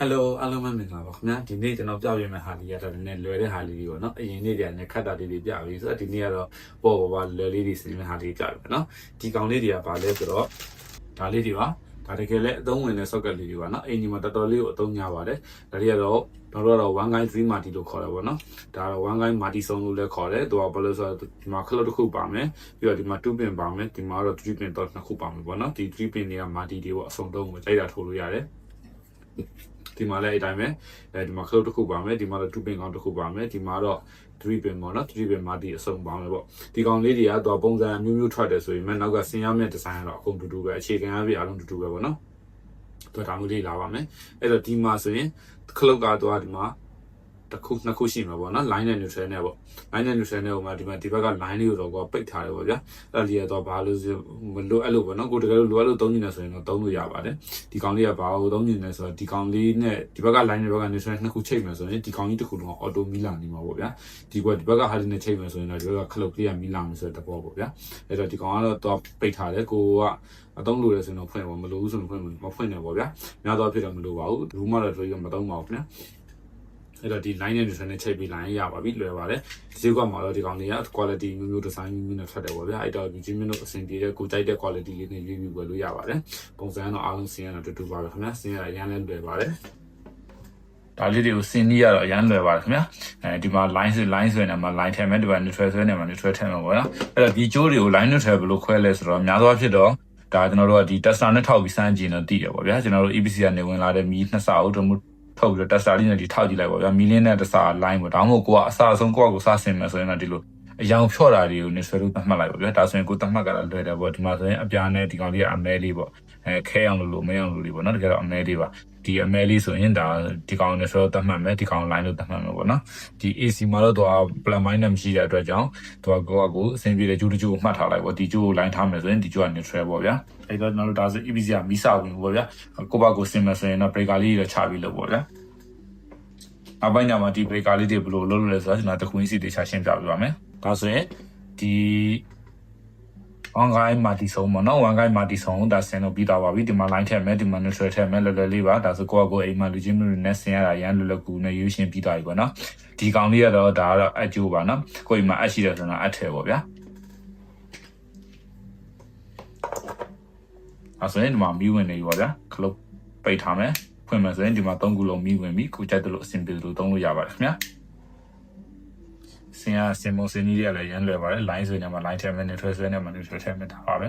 Hello အားလုံးပဲမင်္ဂလာပါခင်ဗျာဒီနေ့ကျွန်တော်ပြပြမယ့်ဟာလေးကတော့နည်းနည်းလွယ်တဲ့ဟာလေးတွေပေါ့နော်အရင်နေ့တည်းကလည်းခက်တာလေးတွေပြပြီဆိုတော့ဒီနေ့ကတော့ပေါ်ပေါ်ပါလွယ်လေးတွေစီမယ့်ဟာလေးပြပြီနော်ဒီကောင်လေးတွေကဘာလဲဆိုတော့ဒါလေးတွေပါဒါတကယ်လည်းအသုံးဝင်တဲ့ socket လေးတွေပါနော်အင်ဂျင်မှာတော်တော်လေးကိုအသုံးများပါတယ်ဒါတွေကတော့တော့တော့1 guy 3 marty လို့ခေါ်တယ်ပေါ့နော်ဒါတော့1 guy marty ဆုံးလို့လည်းခေါ်တယ်သူကဘာလို့ဆိုတော့ဒီမှာ cloud တစ်ခုပါမယ်ပြီးတော့ဒီမှာ2 pin ပါမယ်ဒီမှာတော့3 pin တော့နှစ်ခုပါမယ်ပေါ့နော်ဒီ3 pin တွေက marty တွေပေါ့အစုံတော့ကိုကြိုက်တာထိုးလို့ရတယ် ဒီမှာလည်းအတိုင်းပဲအဲဒီမှာ cloud တစ်ခုပါမယ်ဒီမှာတော့2 pin ကောင်တစ်ခုပါမယ်ဒီမှာတော့3 pin ပေါ့နော်3 pin မှာဒီအစုံပါမယ်ပေါ့ဒီကောင်လေးတွေကတော့ပုံစံမျိုးမျိုးထွက်တယ်ဆိုရင်မဲ့နောက်ကဆင်ရမယ့်ဒီဇိုင်းကတော့အကုန်တူတူပဲအခြေခံအပြည့်အားလုံးတူတူပဲပေါ့နော်တော့ဒါမျိုးလေးလာပါမယ်အဲ့တော့ဒီမှာဆိုရင် cloud ကတော့ဒီမှာ တစ်ခုနှစ်ခုရှိမှာပေါ့နော် line နဲ့ neutral နဲ့ပေါ့ line နဲ့ neutral နဲ့ဟိုမှာဒီမှာဒီဘက်က line လေးကိုတော့ကိုပိတ်ထားတယ်ပေါ့ဗျာအဲ့ဒီကတော့ဘာလို့မလို့အဲ့လိုပေါ့နော်ကိုတကယ်လို့လိုအပ်လို့သုံးနေတယ်ဆိုရင်တော့သုံးလို့ရပါတယ်ဒီကောင်လေးကဘာလို့သုံးနေလဲဆိုတော့ဒီကောင်လေးနဲ့ဒီဘက်က line နဲ့ဘက်က neutral နှစ်ခုချိန်မယ်ဆိုရင်ဒီကောင်ကြီးတစ်ခုလုံးက auto မီလာနေမှာပေါ့ဗျာဒီဘက်ဒီဘက်က hard နဲ့ချိန်မယ်ဆိုရင်တော့ဒီဘက်က cloud လေးကမီလာမယ်ဆိုတဲ့သဘောပေါ့ဗျာအဲ့တော့ဒီကောင်ကတော့တော့ပိတ်ထားတယ်ကိုကအသုံးလို့ရဆိုရင်တော့ဖွင့်ပါမလို့ဘူးဆိုရင်ဖွင့်မဖွင့်နဲ့ပေါ့ဗျာများသောအားဖြင့်တော့မလို့ပါဘူးဘူးမှတော့တွေ့ရမသုံးပါဘူးခင်ဗျာ အဲ့တော့ဒီ line နဲ့ neutral နဲ့ချိန်ပြီး line ရပါပြီလွယ်ပါတယ်ဒီဈေးကွက်မှာတော့ဒီကောင်တွေက quality မျိုးမျိုး design မျိုးမျိုးနဲ့ထွက်တယ်ပေါ့ဗျာအဲ့တော့ဒီချင်းမျိုးတို့အဆင်ပြေတဲ့ကိုကြိုက်တဲ့ quality လေးနဲ့ရွေးပြီးဝယ်လို့ရပါတယ်ပုံစံတော့အားလုံးဆင်းရတော့တူတူပါပဲခင်ဗျာဆင်းရအရင်လည်းလွယ်ပါတယ်ဒါလေးတွေကိုစင်နီးရတော့အရန်လွယ်ပါတယ်ခင်ဗျာအဲဒီမှာ line ဆို line ဆိုရင်မှာ line ထည့်မယ်ဒီမှာ neutral ဆိုရင်မှာ neutral ထည့်မယ်ပေါ့နော်အဲ့တော့ဒီကြိုးတွေကို line neutral ဘယ်လိုခွဲလဲဆိုတော့များသောအားဖြင့်တော့ဒါကျွန်တော်တို့ကဒီ tester နဲ့ထောက်ပြီးစမ်းကြည့်တော့သိတယ်ပေါ့ဗျာကျွန်တော်တို့ EPC ကနေဝင်လာတဲ့မီးနှစ်စာအုပ်တို့ ထုတ်ပြီးတော့ tester လေးနဲ့ဒီထောက်ကြည့်လိုက်ပါဗျာမီလင်းနဲ့တစာ line ပေါ့ဒါမှမဟုတ်ကိုကအစအဆုံးကိုကကိုစဆင်မယ်ဆိုရင်တော့ဒီလို အယောင်ဖြော့တာတွေကိုနေဆွဲလို့သတ်မှတ်လိုက်ပါဗျာဒါဆိုရင်ကိုသတ်မှတ်ကြတာလွယ်တယ်ပေါ့ဒီမှာဆိုရင်အပြာနဲ့ဒီကောင်လေးကအမဲလေးပေါ့အဲခဲအောင်လို့လို့မဲအောင်လို့လေးပေါ့နော်တကယ်တော့အမဲလေးပါဒီအမဲလေးဆိုရင်ဒါဒီကောင်နဲ့ဆွဲလို့သတ်မှတ်မယ်ဒီကောင် line လို့သတ်မှတ်မယ်ပေါ့နော်ဒီ AC မှာတော့သူက plan mine နဲ့မရှိတဲ့အတွက်ကြောင့်သူကကိုကကိုအဆင်ပြေတဲ့ကျိုးတကျိုးကိုမှတ်ထားလိုက်ပေါ့ဒီကျိုးကို line ထားမယ်ဆိုရင်ဒီကျိုးက neutral ပေါ့ဗျာအဲ့တော့ကျွန်တော်တို့ဒါဆို EPC ကမီးစာဝင်ပေါ့ဗျာကိုပါကိုစင်မယ်ဆိုရင်တော့ breaker လေးတွေချပြီးလို့ပေါ့ဗျာအပိုင်းညမှာဒီ breaker လေးတွေဘယ်လိုလုပ်လို့လဲဆိုတော့ကျွန်တော်တခုင်းစီတေချာရှင်းပြပြပါမယ်။ ဒါဆိုရင်ဒီ1 guy မာတီဆုံးပေါ့နော်1 guy မာတီဆုံးဒါဆင်လို့ပြီးသွားပါပြီဒီမှာ line ထည့်မယ်ဒီမှာ neutral ထည့်မယ်လွယ်လွယ်လေးပါဒါဆိုကိုယ့်အကိုအိမ်မှာလူချင်းမျိုးနဲ့ဆင်ရတာရမ်းလွယ်လွယ်ကူနဲ့ယူရှင်းပြီးသွားပြီပေါ့နော်ဒီကောင်လေးကတော့ဒါကတော့အကျိုးပါနော်ကိုယ့်အိမ်မှာအရှိတယ်ဆိုတော့အထည်ပေါ့ဗျာအဲဆိုရင်ဒီမှာမီးဝင်နေပြီပေါ့ဗျာခလုတ်ပိတ်ထားမယ်ဖွင့်မယ်ဆိုရင်ဒီမှာ၃ခုလုံးမီးဝင်ပြီကိုကြိုက်တယ်လို့အဆင်ပြေတယ်လို့သုံးလို့ရပါတယ်ခင်ဗျာ စင်ရစင်မစင်ကြီးတွေကလည်းရမ်းလွယ်ပါတယ် line ဆိုရင်မှ line ထည့်မယ် neutral ဆိုရင်မှ neutral ထည့်မယ်ဒါပါပဲ